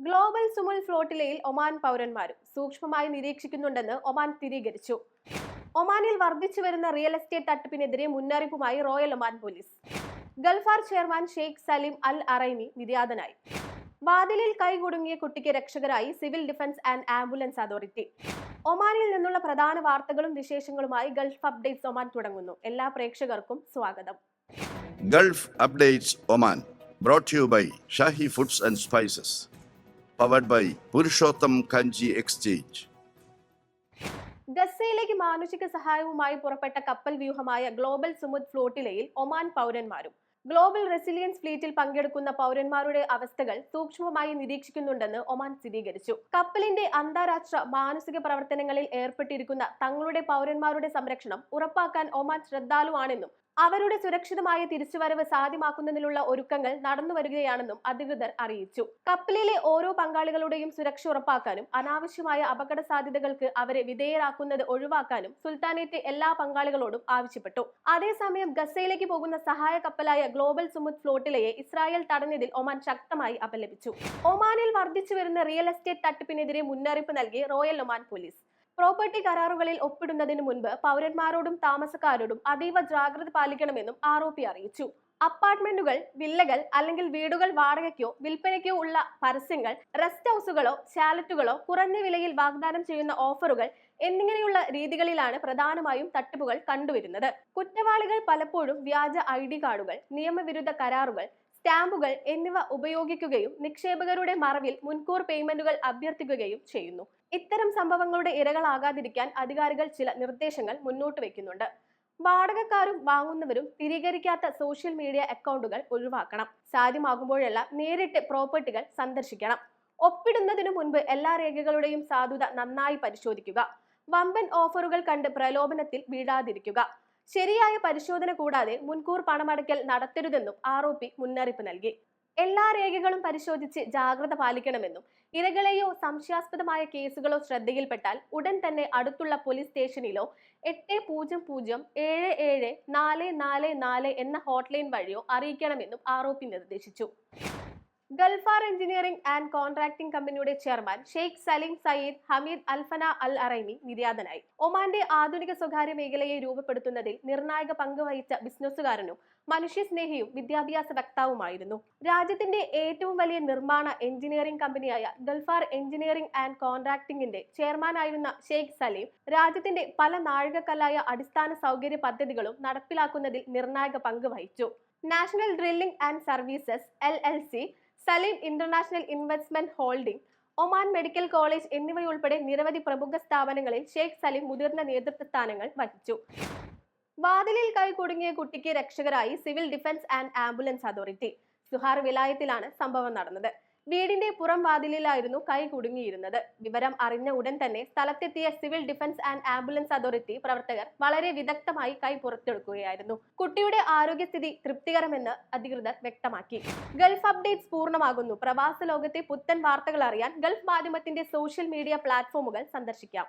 Global സുമുൽ ഫ്ലോട്ടിലയിൽ Oman പൗരന്മാരും സൂക്ഷ്മമായി നിരീക്ഷിക്കുന്നുണ്ടെന്ന് Oman സ്ഥിരീകരിച്ചു. ഒമാനിൽ വർദ്ധിച്ചു വരുന്ന റിയൽ എസ്റ്റേറ്റ് തട്ടിപ്പിനെതിരെ മുന്നറിയിപ്പുമായി royal Oman police. Galfar chairman sheikh Salim al Araimi നിര്യാതനായി. വാതിലിൽ കൈകുടുങ്ങിയ കുട്ടിക്ക് രക്ഷകരായി civil defence and ambulance authority. ഒമാനിൽ നിന്നുള്ള പ്രധാന വാർത്തകളും വിശേഷങ്ങളുമായി ഗൾഫ് അപ്ഡേറ്റ്സ് ഒമാൻ തുടങ്ങുന്നു. എല്ലാ പ്രേക്ഷകർക്കും സ്വാഗതം. Gulf updates Oman brought you by Shahi foods and spices powered by Purushottam Kanji exchange ഗസയിലേക്ക് മാനുഷിക സഹായവുമായി പുറപ്പെട്ട കപ്പൽ വ്യൂഹമായ ഗ്ലോബൽ സുമുദ് ഫ്ലോട്ടിലയിൽ ഒമാൻ പൗരന്മാരും ഗ്ലോബൽ റെസിലിയൻസ് ഫ്ലീറ്റിൽ പങ്കെടുക്കുന്ന പൗരന്മാരുടെ അവസ്ഥകൾ സൂക്ഷ്മമായി നിരീക്ഷിക്കുന്നുണ്ടെന്ന് ഒമാൻ സ്ഥിരീകരിച്ചു. കപ്പലിന്റെ അന്താരാഷ്ട്ര മാനസിക പ്രവർത്തനങ്ങളിൽ ഏർപ്പെട്ടിരിക്കുന്ന തങ്ങളുടെ പൗരന്മാരുടെ സംരക്ഷണം ഉറപ്പാക്കാൻ ഒമാൻ ശ്രദ്ധാലുവാണെന്നും അവരുടെ സുരക്ഷിതമായ തിരിച്ചുവരവ് സാധ്യമാക്കുന്നതിനുള്ള ഒരുക്കങ്ങൾ നടന്നു വരികയാണെന്നും അധികൃതർ അറിയിച്ചു. കപ്പലിലെ ഓരോ പങ്കാളികളുടെയും സുരക്ഷ ഉറപ്പാക്കാനും അനാവശ്യമായ അപകട സാധ്യതകൾക്ക് അവരെ വിധേയരാക്കുന്നത് ഒഴിവാക്കാനും സുൽത്താനേറ്റ് എല്ലാ പങ്കാളികളോടും ആവശ്യപ്പെട്ടു. അതേസമയം ഗസയിലേക്ക് പോകുന്ന സഹായ കപ്പലായ ഗ്ലോബൽ സുമുദ് ഫ്ലോട്ടിലയെ ഇസ്രായേൽ തടഞ്ഞതിൽ ഒമാൻ ശക്തമായി അപലപിച്ചു. ഒമാനിൽ വർദ്ധിച്ചു വരുന്ന റിയൽ എസ്റ്റേറ്റ് തട്ടിപ്പിനെതിരെ മുന്നറിയിപ്പ് നൽകി റോയൽ ഒമാൻ പോലീസ്. പ്രോപ്പർട്ടി കരാറുകളിൽ ഒപ്പിടുന്നതിന് മുൻപ് പൗരന്മാരോടും താമസക്കാരോടും അതീവ ജാഗ്രത പാലിക്കണമെന്നും ആർ ഒ പി അറിയിച്ചു. അപ്പാർട്ട്മെന്റുകൾ വില്ലകൾ അല്ലെങ്കിൽ വീടുകൾ വാടകയ്ക്കോ വിൽപ്പനയ്ക്കോ ഉള്ള പരസ്യങ്ങൾ റെസ്റ്റ് ഹൗസുകളോ ചാലറ്റുകളോ കുറഞ്ഞ വിലയിൽ വാഗ്ദാനം ചെയ്യുന്ന ഓഫറുകൾ എന്നിങ്ങനെയുള്ള രീതികളിലാണ് പ്രധാനമായും തട്ടിപ്പുകൾ കണ്ടുവരുന്നത്. കുറ്റവാളികൾ പലപ്പോഴും വ്യാജ ഐ ഡി കാർഡുകൾ നിയമവിരുദ്ധ കരാറുകൾ സ്റ്റാമ്പുകൾ എന്നിവ ഉപയോഗിക്കുകയും നിക്ഷേപകരുടെ മറവിൽ മുൻകൂർ പേയ്മെന്റുകൾ അഭ്യർത്ഥിക്കുകയും ചെയ്യുന്നു. ഇത്തരം സംഭവങ്ങളുടെ ഇരകളാകാതിരിക്കാൻ അധികാരികൾ ചില നിർദ്ദേശങ്ങൾ മുന്നോട്ട് വെക്കുന്നുണ്ട്. വാടകക്കാരും വാങ്ങുന്നവരും സ്ഥിരീകരിക്കാത്ത സോഷ്യൽ മീഡിയ അക്കൗണ്ടുകൾ ഒഴിവാക്കണം. സാധ്യമാകുമ്പോഴെല്ലാം നേരിട്ട് പ്രോപ്പർട്ടികൾ സന്ദർശിക്കണം. ഒപ്പിടുന്നതിനു മുൻപ് എല്ലാ രേഖകളുടെയും സാധുത നന്നായി പരിശോധിക്കുക. വമ്പൻ ഓഫറുകൾ കണ്ട് പ്രലോഭനത്തിൽ വീഴാതിരിക്കുക. ശരിയായ പരിശോധന കൂടാതെ മുൻകൂർ പണമടയ്ക്കൽ നടത്തരുതെന്നും ആർ മുന്നറിയിപ്പ് നൽകി. എല്ലാ രേഖകളും പരിശോധിച്ച് ജാഗ്രത പാലിക്കണമെന്നും ഇരകളെയോ സംശയാസ്പദമായ കേസുകളോ ശ്രദ്ധയിൽപ്പെട്ടാൽ ഉടൻ തന്നെ അടുത്തുള്ള പോലീസ് സ്റ്റേഷനിലോ എട്ട് പൂജ്യം പൂജ്യം ഏഴ് ഏഴ് നാല് നാല് നാല് എന്ന ഹോട്ട്ലൈൻ വഴിയോ അറിയിക്കണമെന്നും ആർ നിർദ്ദേശിച്ചു. ഗൾഫാർ എഞ്ചിനീയറിംഗ് ആൻഡ് കോൺട്രാക്ടിംഗ് കമ്പനിയുടെ chairman sheikh Salim Sayyid Hamid al Fannah al Araimi നിര്യാതനായി. ഒമാന്റെ ആധുനിക സ്വകാര്യ മേഖലയെ രൂപപ്പെടുത്തുന്നതിൽ നിർണായക പങ്ക് വഹിച്ച ബിസിനസ്സുകാരനും മനുഷ്യസ്നേഹിയും വിദ്യാഭ്യാസ വക്താവുമായിരുന്നു. രാജ്യത്തിന്റെ ഏറ്റവും വലിയ നിർമ്മാണ എഞ്ചിനീയറിംഗ് കമ്പനിയായ ഗൾഫാർ എഞ്ചിനീയറിംഗ് ആൻഡ് കോൺട്രാക്ടിംഗിന്റെ ചെയർമാനായിരുന്ന ഷെയ്ഖ് സലീം രാജ്യത്തിന്റെ പല നാഴികക്കല്ലായ അടിസ്ഥാന സൗകര്യ പദ്ധതികളും നടപ്പിലാക്കുന്നതിൽ നിർണായക പങ്ക് വഹിച്ചു. National drilling and services L L C Salim international investment holding Oman medical college എന്നിവയുൾപ്പെടെ നിരവധി പ്രമുഖ സ്ഥാപനങ്ങളിൽ ഷെയ്ഖ് സലീം മുതിർന്ന നേതൃത്വ സ്ഥാനങ്ങൾ വഹിച്ചു. വാതിലിൽ കൈ കുടുങ്ങിയ കുട്ടിക്ക് രക്ഷകരായി civil defence and ambulance authority. Sohar വിലായത്തിലാണ് സംഭവം നടന്നത്. വീടിന്റെ പുറം വാതിലിലായിരുന്നു കൈ കുടുങ്ങിയിരുന്നത്. വിവരം അറിഞ്ഞ ഉടൻ തന്നെ സ്ഥലത്തെത്തിയ civil defence and ambulance authority പ്രവർത്തകർ വളരെ വിദഗ്ധമായി കൈ പുറത്തെടുക്കുകയായിരുന്നു. കുട്ടിയുടെ ആരോഗ്യസ്ഥിതി തൃപ്തികരമെന്ന് അധികൃതർ വ്യക്തമാക്കി. ഗൾഫ് അപ്ഡേറ്റ്സ് പൂർണമാകുന്നു. പ്രവാസ ലോകത്തെ പുത്തൻ വാർത്തകൾ അറിയാൻ ഗൾഫ് മാധ്യമത്തിന്റെ സോഷ്യൽ മീഡിയ പ്ലാറ്റ്ഫോമുകൾ സന്ദർശിക്കാം.